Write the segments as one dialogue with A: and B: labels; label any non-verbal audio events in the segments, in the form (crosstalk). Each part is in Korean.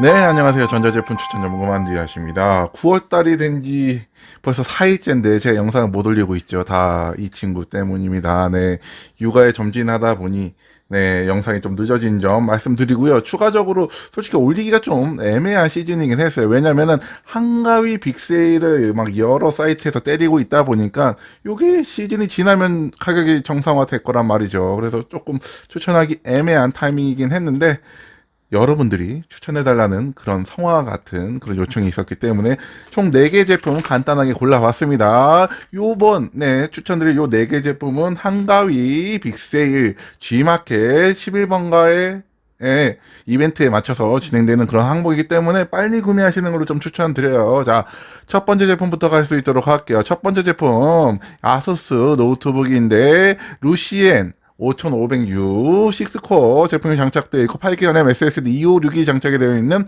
A: 네, 안녕하세요. 전자제품 추천 전문가 만디아십니다. 9월달이 된 지 벌써 4일째인데 제가 영상을 못 올리고 있죠. 다 이 친구 때문입니다. 네, 육아에 점진하다 보니 네, 영상이 좀 늦어진 점 말씀드리고요. 추가적으로 솔직히 올리기가 좀 애매한 시즌이긴 했어요. 왜냐면은 한가위 빅세일을 막 여러 사이트에서 때리고 있다 보니까 요게 시즌이 지나면 가격이 정상화 될 거란 말이죠. 그래서 조금 추천하기 애매한 타이밍이긴 했는데 여러분들이 추천해달라는 그런 성화 같은 그런 요청이 있었기 때문에 총 4개 제품 간단하게 골라봤습니다. 요번, 네, 추천드릴 요 4개 제품은 한가위 빅세일 G마켓 11번가의 예, 이벤트에 맞춰서 진행되는 그런 항목이기 때문에 빨리 구매하시는 걸로 좀 추천드려요. 자, 첫 번째 제품부터 갈 수 있도록 할게요. 첫 번째 제품, 아수스 노트북인데, 루시엔 5506 6코어 제품이 장착되어 있고 8기가램 SSD 256이 장착이 되어 있는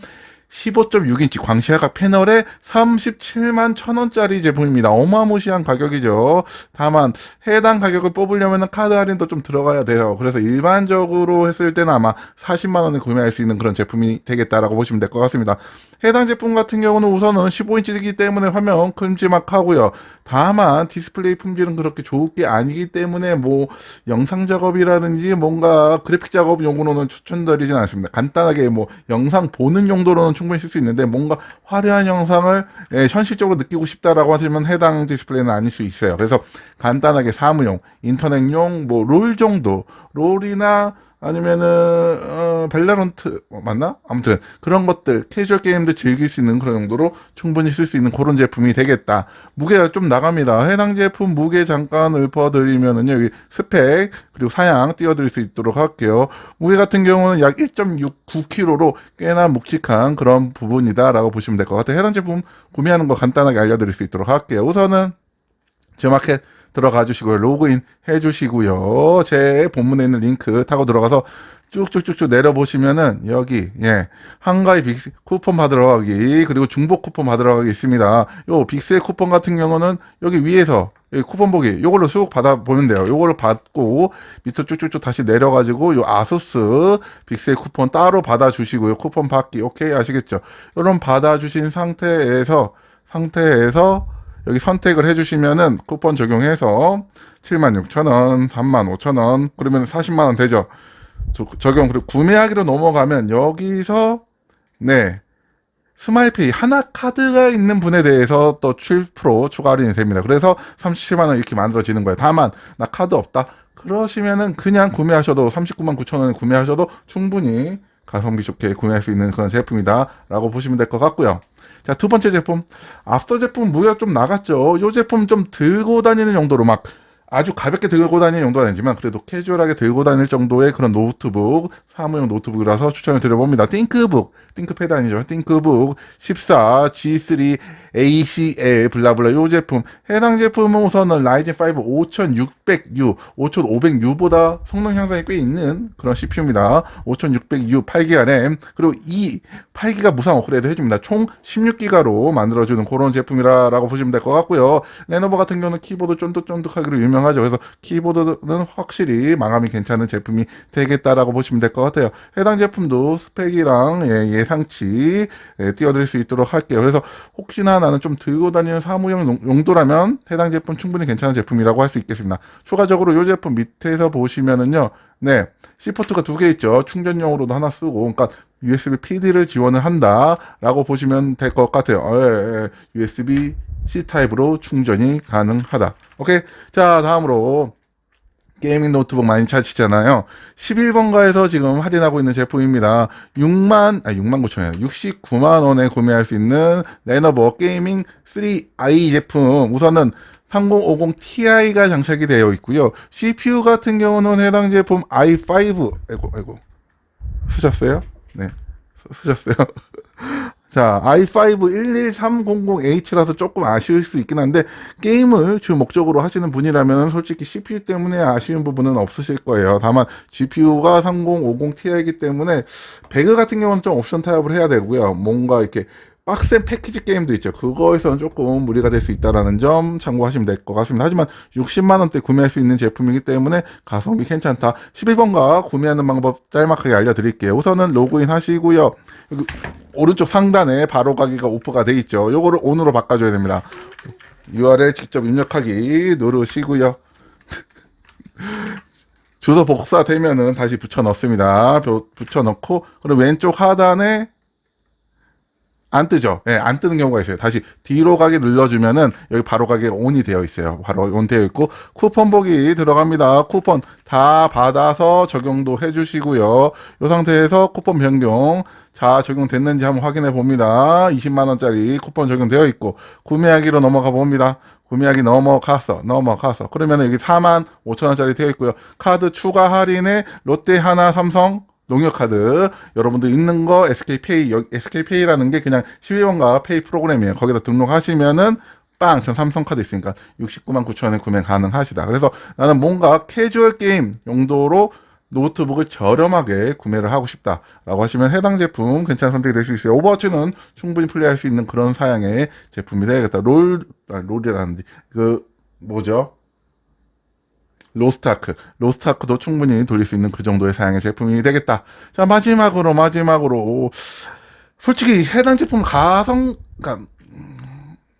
A: 15.6인치 광시야각 패널에 37만 천원짜리 제품입니다. 어마무시한 가격이죠. 다만 해당 가격을 뽑으려면 카드 할인도 좀 들어가야 돼요. 그래서 일반적으로 했을 때는 아마 40만 원에 구매할 수 있는 그런 제품이 되겠다라고 보시면 될 것 같습니다. 해당 제품 같은 경우는 우선은 15인치이기 때문에 화면 큼지막하고요. 다만 디스플레이 품질은 그렇게 좋을 게 아니기 때문에 뭐 영상 작업이라든지 뭔가 그래픽 작업 용으로는 추천드리진 않습니다. 간단하게 뭐 영상 보는 용도로는 충분히 쓸 수 있는데 뭔가 화려한 영상을 예, 현실적으로 느끼고 싶다라고 하시면 해당 디스플레이는 아닐 수 있어요. 그래서 간단하게 사무용, 인터넷용, 뭐 롤 정도, 롤이나 아니면은 어, 벨라론트 어, 맞나? 아무튼 그런 것들 캐주얼 게임도 즐길 수 있는 그런 정도로 충분히 쓸 수 있는 그런 제품이 되겠다. 무게가 좀 나갑니다. 해당 제품 무게 잠깐 읊어드리면은요 여기 스펙 그리고 사양 띄워드릴 수 있도록 할게요. 무게 같은 경우는 약 1.69kg로 꽤나 묵직한 그런 부분이다라고 보시면 될 것 같아요. 해당 제품 구매하는 거 간단하게 알려드릴 수 있도록 할게요. 우선은 제마켓 들어가 주시고요. 로그인 해 주시고요. 제 본문에 있는 링크 타고 들어가서 쭉쭉쭉쭉 내려보시면은 여기 예 한가위 빅스 쿠폰 받으러 가기 그리고 중복 쿠폰 받으러 가기 있습니다. 요 빅스의 쿠폰 같은 경우는 여기 위에서 여기 쿠폰 보기 요걸로 쑥 받아 보면 돼요. 요걸로 받고 밑으로 쭉쭉쭉 다시 내려가지고 요 아수스 빅스의 쿠폰 따로 받아 주시고요. 쿠폰 받기 오케이 아시겠죠? 요런 받아 주신 상태에서 상태에서 여기 선택을 해주시면은 쿠폰 적용해서 76,000원, 35,000원, 그러면 40만 원 되죠. 저- 적용, 그리고 구매하기로 넘어가면 여기서, 네, 스마일페이 하나 카드가 있는 분에 대해서 또 7% 추가 할인이 됩니다. 그래서 37만 원 이렇게 만들어지는 거예요. 다만, 나 카드 없다? 그러시면은 그냥 구매하셔도 39만 9천 원에 구매하셔도 충분히 가성비 좋게 구매할 수 있는 그런 제품이다. 라고 보시면 될 것 같고요. 자, 두 번째 제품. 앞서 제품 무게가 좀 나갔죠. 요 제품 좀 들고 다니는 용도로 막 아주 가볍게 들고 다니는 용도는 아니지만 그래도 캐주얼하게 들고 다닐 정도의 그런 노트북, 사무용 노트북이라서 추천을 드려봅니다. 띵크북, 띵크패드 아니죠. 띵크북 14, G3, ACL, 블라블라 요 제품. 해당 제품은 우선은 라이젠 5 5600U, 5500U보다 성능 향상이 꽤 있는 그런 CPU입니다. 5600U 8기가 램, 그리고 이 8기가 무상 업그레이드 해줍니다. 총 16기가로 만들어주는 그런 제품이라고 보시면 될 것 같고요. 레노버 같은 경우는 키보드 쫀득쫀득하기로 유명 하죠. 그래서 키보드는 확실히 마감이 괜찮은 제품이 되겠다라고 보시면 될 것 같아요. 해당 제품도 스펙이랑 예, 상치 예, 띄워드릴 수 있도록 할게요. 그래서 혹시나 나는 좀 들고 다니는 사무용 용- 용도라면 해당 제품 충분히 괜찮은 제품이라고 할 수 있겠습니다. 추가적으로 이 제품 밑에서 보시면은요, 네, C포트가 두 개 있죠. 충전용으로도 하나 쓰고, 그러니까 USB PD를 지원을 한다라고 보시면 될 것 같아요. 예, 예, USB C 타입으로 충전이 가능하다. 오케이. 자, 다음으로 게이밍 노트북 많이 찾으시잖아요. 11번가에서 지금 할인하고 있는 제품입니다. 6만, 아, 6만 9천 원, 69만 원에 구매할 수 있는 레노버 게이밍 3i 제품. 우선은 3050 Ti가 장착이 되어 있고요. CPU 같은 경우는 해당 제품 i5, 아이고, 아이고. 쓰셨어요? 네. 쓰- 쓰셨어요? 자, i5 11300H라서 조금 아쉬울 수 있긴 한데, 게임을 주 목적으로 하시는 분이라면 솔직히 CPU 때문에 아쉬운 부분은 없으실 거예요. 다만, GPU가 3050 Ti이기 때문에, 배그 같은 경우는 좀 옵션 타협을 해야 되고요. 뭔가 이렇게 빡센 패키지 게임도 있죠. 그거에서는 조금 무리가 될 수 있다라는 점 참고하시면 될 것 같습니다. 하지만 60만 원대 구매할 수 있는 제품이기 때문에 가성비 괜찮다. 11번가 구매하는 방법 짤막하게 알려드릴게요. 우선은 로그인 하시고요. 오른쪽 상단에 바로 가기가 오프가 돼 있죠. 요거를 온으로 바꿔줘야 됩니다. URL 직접 입력하기 누르시고요. (laughs) 주소 복사되면은 다시 붙여 넣습니다. 붙여 넣고 그리고 왼쪽 하단에 안 뜨죠. 예, 안 뜨는 경우가 있어요. 다시 뒤로 가기 눌러주면은 여기 바로 가기 온이 되어 있어요. 바로 온 되어 있고 쿠폰 보기 들어갑니다. 쿠폰 다 받아서 적용도 해주시고요. 이 상태에서 쿠폰 변경 자 적용됐는지 한번 확인해 봅니다. 20만 원짜리 쿠폰 적용되어 있고 구매하기로 넘어가 봅니다. 구매하기 넘어갔어. 넘어갔어. 그러면 여기 4만 5천 원짜리 되어 있고요. 카드 추가 할인에 롯데 하나 삼성 농협카드 여러분들 있는 거 SK페이 SK페이라는 게 그냥 12원가 페이 프로그램이에요. 거기다 등록하시면은 빵! 전 삼성카드 있으니까 69만 9천 원에 구매 가능하시다. 그래서 나는 뭔가 캐주얼 게임 용도로 노트북을 저렴하게 구매를 하고 싶다라고 하시면 해당 제품 괜찮은 선택이 될 수 있어요. 오버워치는 충분히 플레이할 수 있는 그런 사양의 제품이 되겠다. 롤, 아, 롤이라는데 그 뭐죠? 로스트아크, 로스트아크도 충분히 돌릴 수 있는 그 정도의 사양의 제품이 되겠다. 자 마지막으로 마지막으로 솔직히 해당 제품 가성, 그러니까 음,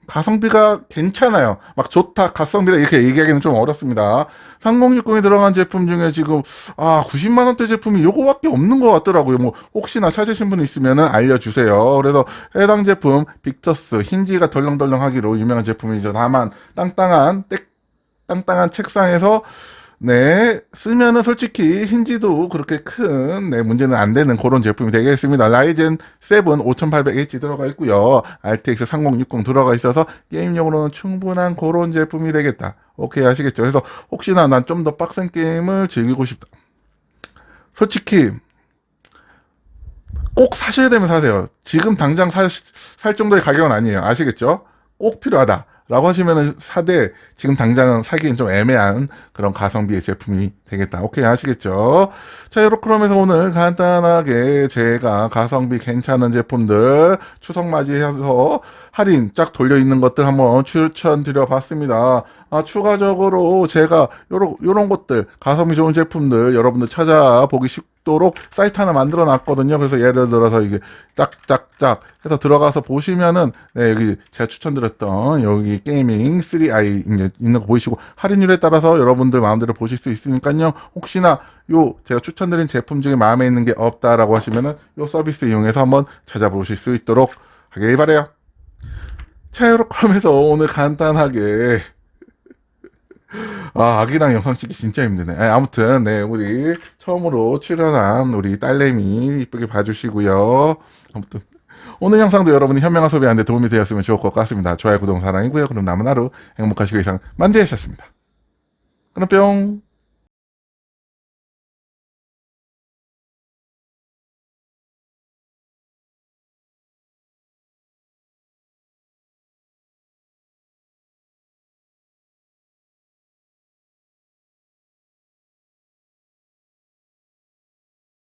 A: 가성비가 괜찮아요. 막 좋다, 가성비다 이렇게 얘기하기는 좀 어렵습니다. 3060이 들어간 제품 중에 지금 아 90만 원대 제품이 요거밖에 없는 것 같더라고요. 뭐 혹시나 찾으신 분 있으면은 알려주세요. 그래서 해당 제품 빅터스 힌지가 덜렁덜렁하기로 유명한 제품이죠. 다만 땅땅한 땡 땅땅한 책상에서 네 쓰면은 솔직히 힌지도 그렇게 큰 네, 문제는 안 되는 그런 제품이 되겠습니다. 라이젠 7 5800H 들어가 있고요. RTX 3060 들어가 있어서 게임용으로는 충분한 그런 제품이 되겠다. 오케이 아시겠죠? 그래서 혹시나 난 좀 더 빡센 게임을 즐기고 싶다. 솔직히 꼭 사셔야 되면 사세요. 지금 당장 사, 살 정도의 가격은 아니에요. 아시겠죠? 꼭 필요하다. 라고 하시면은 사대 지금 당장은 사기엔 좀 애매한 그런 가성비의 제품이 되겠다. 오케이 아시겠죠? 자, 이렇게 그러면서 오늘 간단하게 제가 가성비 괜찮은 제품들 추석 맞이해서 할인 쫙 돌려 있는 것들 한번 추천드려 봤습니다. 아, 추가적으로 제가 요런 요런 것들 가성비 좋은 제품들 여러분들 찾아보기 쉽도록 사이트 하나 만들어 놨거든요. 그래서 예를 들어서 이게 짝짝짝 해서 들어가서 보시면은 네, 여기 제가 추천드렸던 여기 게이밍 3i 이제 있는 거 보이시고 할인율에 따라서 여러분들 마음대로 보실 수 있으니까요. 혹시나 요 제가 추천드린 제품 중에 마음에 있는 게 없다라고 하시면은 요 서비스 이용해서 한번 찾아보실 수 있도록 하길 바래요. 그러면서 오늘 간단하게 (laughs) 아, 아기랑 영상 찍기 진짜 힘드네. 아, 아무튼, 네, 우리 처음으로 출연한 우리 딸내미 이쁘게 봐주시고요. 아무튼, 오늘 영상도 여러분이 현명한 소비하는데 도움이 되었으면 좋을 것 같습니다. 좋아요, 구독, 사랑이고요. 그럼 남은 하루 행복하시고 이상 만드셨습니다. 그럼 뿅!